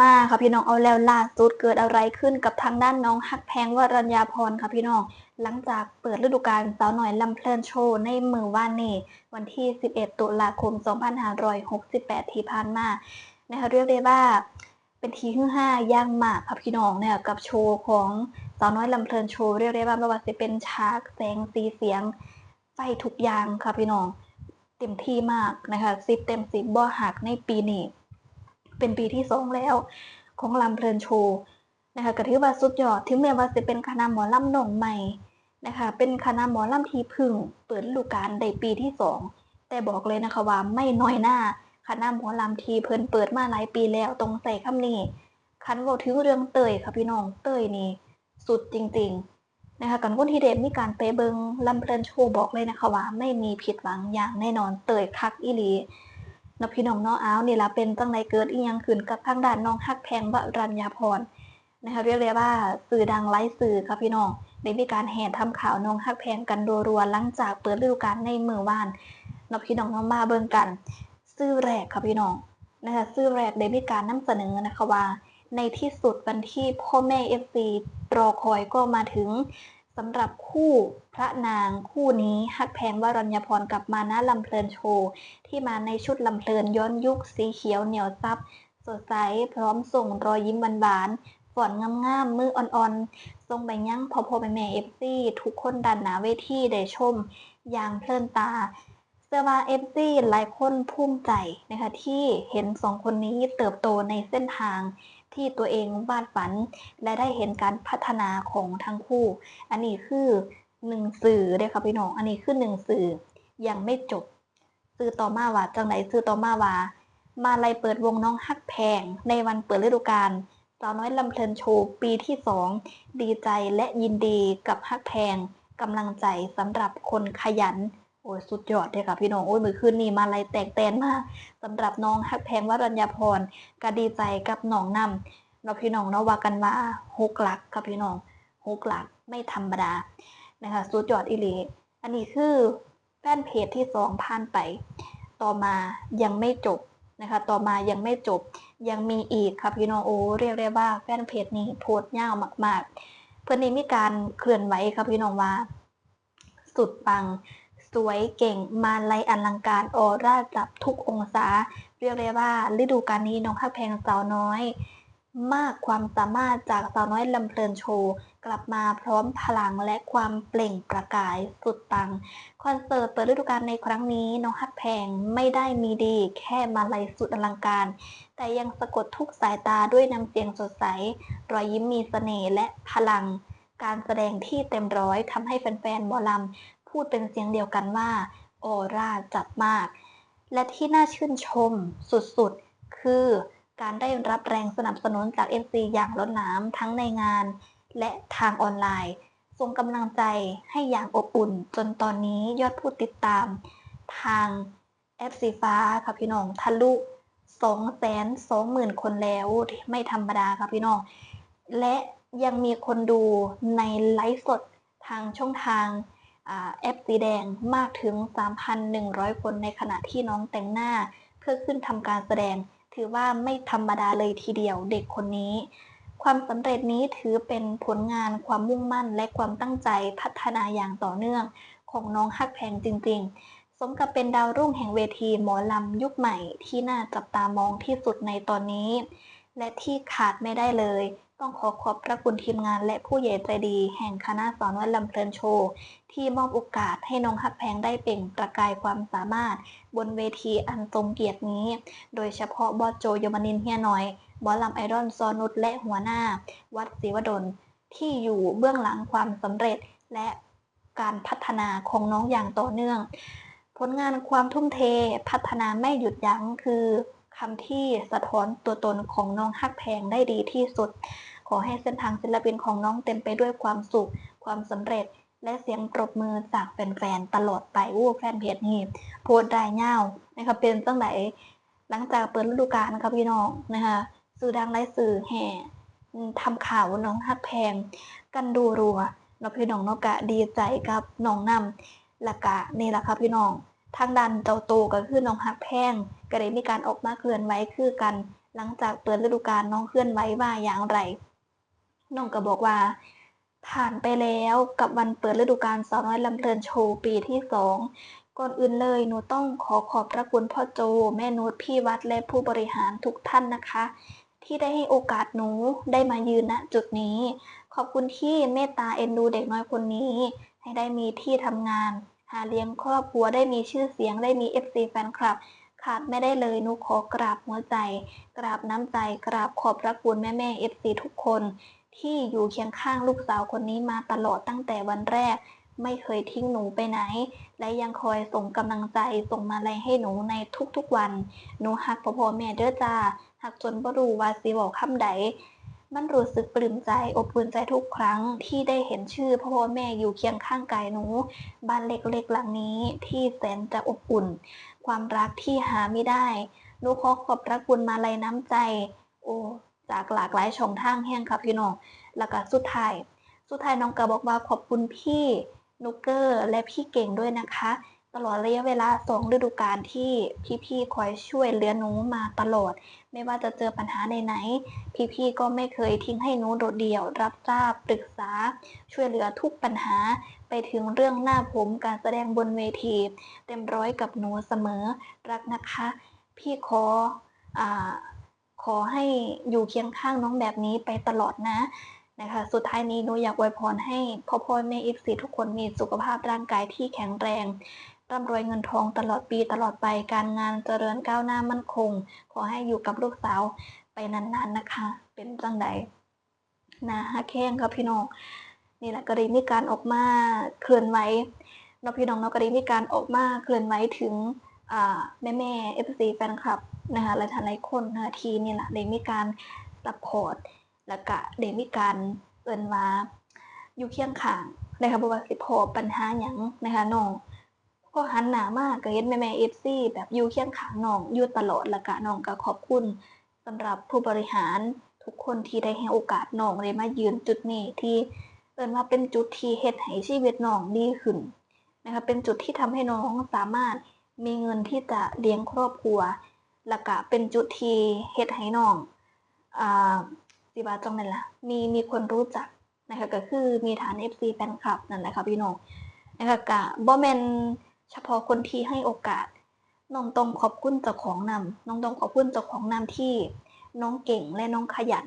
มาค่ะพี่น้องเอาแล้วล่าสุดเกิดอะไรขึ้นกับทางด้านน้องฮักแพงวรัญญาพรค่ะพี่น้อง หลังจากเปิดฤดูกาลสาวหน่อยลำเพลินโชว์ในมือว่านนี่วันที่ 11 ตุลาคม 2568 ที่ผ่านมานะคะเรียกได้ว่าเป็นทีฮือห้าย่างมากค่ะพี่น้องเนี่ยกับโชว์ของสาวน้อยลำเพลินโชว์เรียกได้ว่าไม่ว่าจะเป็นฉากแสงสีเสียงไฟทุกอย่างค่ะพี่น้อง เต็มที่มากนะคะสิบเต็มสิบบ่หักในปีนี้ เป็นปีที่สองแล้ว ของลำเพลินโชว์นะคะก็ถือว่าสุดยอด ถึงแม้ว่าจะเป็นคณะหมอลำหนองใหม่นะคะ เป็นคณะหมอลำทีพึ่งเปิดฤดูกาลในปีที่สองแต่บอกเลยนะคะว่าไม่น้อยหน้าคณะหมอลำทีเพิ่นเปิดมาหลายปีแล้วตรงใส่คำนี้คันบอกถึงเรื่องเตยค่ะพี่น้องเตยนี่สุดจริง ๆนะคะกันคนที่เดมมีการไปเบิงลำเพลินโชว์บอกเลยนะคะว่าไม่มีผิดหวังอย่างแน่นอนเตยคักอีหลี นาะพี่น้องเนาะอ้าวนี่ละเป็นจังไรเกิดอีหยังขึ้นกับทางด้านน้องฮักแพงวรัญญาพรนะคะเรียกได้ว่าสื่อดังไลฟ์สื่อค่ะพี่น้องได้มีการแห่ทำข่าวน้องฮักแพงกันรัวๆหลังจากเปิดฤดูกาลในเมื่อวานเนาะพี่น้องเนาะมาเบิ่งกัน ซื่อแรกค่ะพี่น้องนะคะซื่อแรกได้มีการนำเสนอนะคะว่าในที่สุดวันที่พ่อแม่เอฟซีรอคอยก็มาถึง สำหรับคู่พระนางคู่นี้ฮักแพงวรัญญพรกับมานะลำเพลินโชว์ ที่มาในชุดลำเพลินย้อนยุคสีเขียวเหนียวซับ สดใสพร้อมส่งรอยยิ้มหวานๆฝอนงามๆมืออ่อนๆ ทรงใบยั่งพอพอแม่เอฟซีทุกคนดันหนาเวทีได้ชม อย่างเพลินตาเสื้อว่าเอฟซีหลายคนภูมิใจนะคะที่เห็นสองคนนี้เติบโตในเส้นทาง ที่ตัวเองวาดฝัน และได้เห็นการพัฒนาของทั้งคู่ อันนี้คือหนึ่งสื่อเด้อค่ะพี่น้อง อันนี้คือหนึ่งสื่อยังไม่จบซื้อต่อมาว่าจังไหนซื้อต่อมาว่ามาลัยเปิดวงน้องฮักแพง ในวันเปิดฤดูกาลสาวน้อยลำเพลินโชว์ปีที่สองดีใจและยินดีกับฮักแพงกำลังใจสำหรับคนขยัน โอ้ยสุดยอดเลยค่ะพี่น้องโอ้ยมือคืนนี้มาลัยแตกแตนมากสำหรับน้องฮักแพงวรัญญาพรก็ดีใจกับน้องนำเราะพี่น้องเนาะว่ากันว่าหกหลักค่ะพี่น้องหกหลักไม่ธรรมดานะคะสุดยอดอีหลีอันนี้คือแฟนเพจที่สองผ่านไป ต่อมายังไม่จบนะคะ ต่อมายังไม่จบยังมีอีกค่ะพี่น้องโอ้เรียกได้ว่าแฟนเพจนี้โพสต์ยาวมาก ๆ เพื่อนนี้มีการเคลื่อนไหวค่ะพี่น้องว่า สุดปัง สวยเก่งมาลัยอลังการออร่าจับทุกองศา เรียกได้ว่า ฤดูกาลนี้น้องข้าแพงสาวน้อย มากความสามารถจากสาวน้อยลำเพลินโชว์ กลับมาพร้อมพลังและความเปล่งประกายสุดปังคอนเสิร์ตเปิดฤดูกาลในครั้งนี้น้องฮักแพงไม่ได้มีดี แค่มาลัยสุดอลังการ แต่ยังสะกดทุกสายตาด้วยน้ำเสียงสดใส รอยยิ้มมีเสน่ห์และพลังการแสดงที่เต็มร้อยทำให้แฟนๆหมอลำ พูดเป็นเสียงเดียวกันว่า ออร่าจัดมาก และที่น่าชื่นชมสุดๆ คือการได้รับแรงสนับสนุนจาก FC อย่างล้นหลามทั้งในงาน และทางออนไลน์ส่งกำลังใจให้อย่างอบอุ่น จนตอนนี้ยอดผู้ติดตาม ทางแอปสีฟ้าค่ะพี่น้องทะลุ2 2 0 0 0 0คนแล้วไม่ธรรมดาค่ะพี่น้อง และยังมีคนดูในไลฟ์สดทางช่องทาง แอปสีแดงมากถึง 3,100 คนในขณะที่น้องแต่งหน้า เพื่อขึ้นทำการแสดง ถือว่าไม่ธรรมดาเลยทีเดียวเด็กคนนี้ ความสำเร็จนี้ถือเป็นผลงานความมุ่งมั่นและความตั้งใจพัฒนาอย่างต่อเนื่อง ของน้องฮักแพงจริง ๆ สมกับเป็นดาวรุ่งแห่งเวทีหมอลำยุคใหม่ที่น่าจับตามองที่สุดในตอนนี้ และที่ขาดไม่ได้เลย ต้องขอขอบพระคุณทีมงานและผู้ใหญ่ใจดี แห่งคณะสอนวัดลำเพลินโชว์ ที่มอบโอกาสให้น้องฮักแพงได้เปล่งประกายความสามารถ บนเวทีอันทรงเกียรตินี้ โดยเฉพาะบอสโจยมนินเฮียน้อยบอสลำไอดอลซอนุชและหัวหน้า วัดศรีวดลที่อยู่เบื้องหลังความสำเร็จและการพัฒนาของน้องอย่างต่อเนื่อง ผลงานความทุ่มเทพัฒนาไม่หยุดยั้งคือคำที่สะท้อนตัวตนของน้องฮักแพงได้ดีที่สุด ขอให้เส้นทางศิลปินของน้องเต็มไปด้วยความสุข ความสำเร็จ และเสียงปรบมือจากแฟนๆ ตลอดไปวู้แฟนเพจนี่โพสต์ได้เง่านะคะเป็นตั้งแต่หลังจากเปิดฤดูกาลนะคะพี่น้องนะคะสื่อดังไลฟ์สื่อแห่ทำข่าวน้องฮักแพง กันดูรัวเนาะพี่น้องเนาะกะดีใจกับน้องนำละกะนี่แหละค่ะพี่น้องทางด้านเจ้าโตก็คือน้องฮักแพงก็ได้มีการออกมาเคลื่อนไหวคือกัน หลังจากเปิดฤดูกาลน้องเคลื่อนไหวว่าอย่างไร น้องก็บอกว่า ผ่านไปแล้วกับวันเปิดฤดูกาลสาวน้อยลำเพลินโชว์ปีที่สองก่อนอื่นเลยหนูต้องขอขอบพระคุณพ่อโจ แม่นุชพี่วัดและผู้บริหารทุกท่านนะคะ ที่ได้ให้โอกาสหนูได้มายืนณจุดนี้ ขอบคุณที่เมตตาเอ็นดูเด็กน้อยคนนี้ ให้ได้มีที่ทำงาน หาเลี้ยงครอบครัวได้มีชื่อเสียงได้มี FC แฟนคลับขาดไม่ได้เลยหนูขอกราบหัวใจ กราบน้ำใจ กราบขอบพระคุณแม่แม่ๆ FC ทุกคน ที่อยู่เคียงข้างลูกสาวคนนี้มาตลอดตั้งแต่วันแรก ไม่เคยทิ้งหนูไปไหน และยังคอยส่งกำลังใจส่งมาลัยให้หนูในทุกๆวัน หนูหักพ่อพ่อแม่เด้อจ้าหักจนบ่รู้ว่าสิบอกคำใดมันรู้สึกปลื้มใจอบอุ่นใจทุกครั้งที่ได้เห็นชื่อพ่อพ่อแม่อยู่เคียงข้างกายหนู บ้านเล็กๆหลังนี้ที่แสนจะอบอุ่น ความรักที่หาไม่ได้หนูขอขอบพระคุณมาลัยน้ำใจ โอ้ จากหลากหลายช่องทางแห่งครับพี่น้องแล้วก็สุดท้าย สุดท้ายน้องก็บอกว่าขอบคุณพี่นุกเกอร์และพี่เก่งด้วยนะคะ ตลอดระยะเวลาสองฤดูกาลที่พี่ๆคอยช่วยเหลือหนูมาตลอด ไม่ว่าจะเจอปัญหาไหนๆพี่ๆก็ไม่เคยทิ้งให้หนูโดดเดี่ยว รับทราบปรึกษา ช่วยเหลือทุกปัญหาไปถึงเรื่องหน้าผมการแสดงบนเวที เต็มร้อยกับหนูเสมอรักนะคะ พี่ขออ่า ขอให้อยู่เคียงข้างน้องแบบนี้ไปตลอดนะนะคะ สุดท้ายนี้หนูอยากอวยพรให้พ่อพ่อแม่เอฟซีทุกคนมีสุขภาพร่างกายที่แข็งแรงร่ำรวยเงินทองตลอดปีตลอดไปการงานเจริญก้าวหน้ามั่นคง ขอให้อยู่กับลูกสาวไปนานๆนะคะ เป็นจังใดนะฮะแข้งครับพี่น้องนี่แหละก็ได้มีการออกมาเคลื่อนไหวเนาะพี่น้องเนาะก็ได้มีการออกมาเคลื่อนไหวถึง แม่แม่เอฟซีแฟนคลับนะคะและหลายคนนะทีนี่แหละได้มีการซัพพอร์ตแล้วก็ได้มีการเอินว่าอยู่เคียงข้างนะคะบ่ว่าสิพอปัญหาหยังนะคะน้องก็หันหน้ามาก็เห็นแม่ๆ FC แบบอยู่เคียงข้างน้องอยู่ตลอดแล้วก็น้องก็ขอบคุณสำหรับผู้บริหารทุกคนที่ได้ให้โอกาสน้องได้มายืนจุดนี้ที่เอิ้นว่าเป็นจุดที่เฮ็ดให้ชีวิตน้องดีขึ้นนะคะเป็นจุดที่ทำให้น้องสามารถ มีเงินที่จะเลี้ยงครอบครัว แล้วก็เป็นจุดที่เฮ็ดให้น้องอ่าสิบาจังนั่นแหละมีมีคนรู้จักนะคะก็คือมีฐาน FC แฟนคลับนั่นแหละค่ะพี่น้องนะคะกะบ่แม่นเฉพาะคนที่ให้โอกาสน้องต้องขอบคุณเจ้าของนำน้องต้องขอบคุณเจ้าของนำที่น้องเก่งและน้องขยัน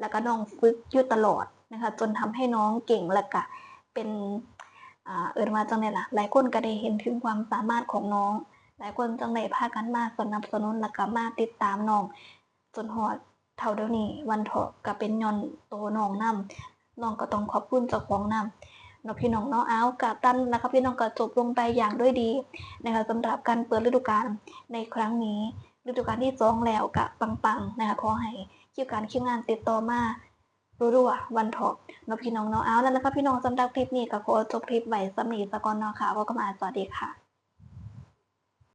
แล้วก็น้องฝึกอยู่ตลอดนะคะ จนทำให้น้องเก่งแล้วก็เป็น เอิ้นว่าจังได๋ล่ะ หลายคนก็ได้เห็นถึงความสามารถของน้อง หลายคนจังได้พากันมาสนับสนุนแล้วก็มาติดตามน้องจนฮอดเท่าเดี๋ยวนี้วันเถาะก็เป็นย้อนโตน้องนํน้องก็ต้องขอบคุณเจ้าของนํเนาะพี่น้องเนาะอ้าวกะตันนะคะพี่น้องก็จบลงไปอย่างด้วยดีนะคะสำหรับการเปิดฤดูกาลในครั้งนี้ฤดูกาลที่สองแล้วกะปังๆนะคะขอให้คิวการคิวงานติดต่อมา รัวๆวันเถาะเนพี่น้องเนาะอ้าแล้วนะคะพี่น้องสำหรับคลิปนี้ก็ขอจบคลิปไว้สำนีสกอนเนาะค่ะว่าก็มาสวัสดีค่ะ